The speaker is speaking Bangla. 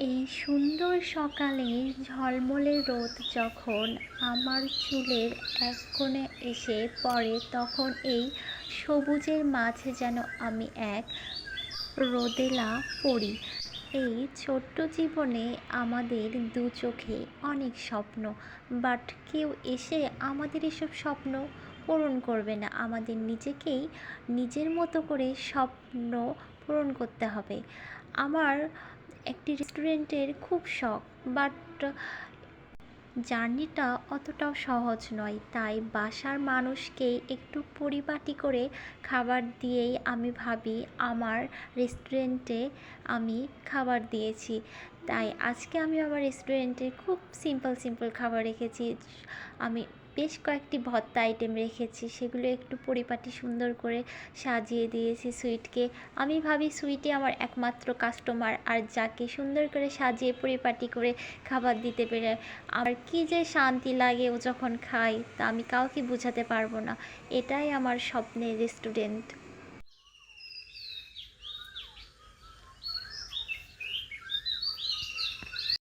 এই সুন্দর সকালে ঝলমলে রোদ যখন আমার চুলের এক কোণে এসে পড়ে, তখন এই সবুজের মাঝে যেন আমি এক রোদেলা পড়ি এই ছোট্ট জীবনে আমাদের দু চোখে অনেক স্বপ্ন বাট কেউ এসে আমাদের এসব স্বপ্ন পূরণ করবে না। আমাদের নিজেকেই নিজের মতো করে স্বপ্ন পূরণ করতে হবে। আমার একটি রেস্টুরেন্টের খুব শখ বাট জার্নিটা অতটাও সহজ নয়। তাই বাসার মানুষকে একটু পরিপাটি করে খাবার দিয়েই আমি ভাবি, আমার রেস্টুরেন্টে আমি খাবার দিয়েছি। তাই আজকে আমি আমার রেস্টুরেন্টে খুব সিম্পল সিম্পল খাবার রেখেছি। আমি বেশ কয়েকটি ভর্তা আইটেম রেখেছি। সেগুলো একটু পরিপাটি সুন্দর করে সাজিয়ে দিয়েছি সুইটকে আমি ভাবি সুইটে আমার একমাত্র কাস্টমার আর যাকে সুন্দর করে সাজিয়ে পরিপাটি করে খাবার দিতে পেরে আমার কি যে শান্তি লাগে ও যখন খায় তা আমি কাউকে বোঝাতে পারব না। এটাই আমার স্বপ্নের রেস্টুরেন্ট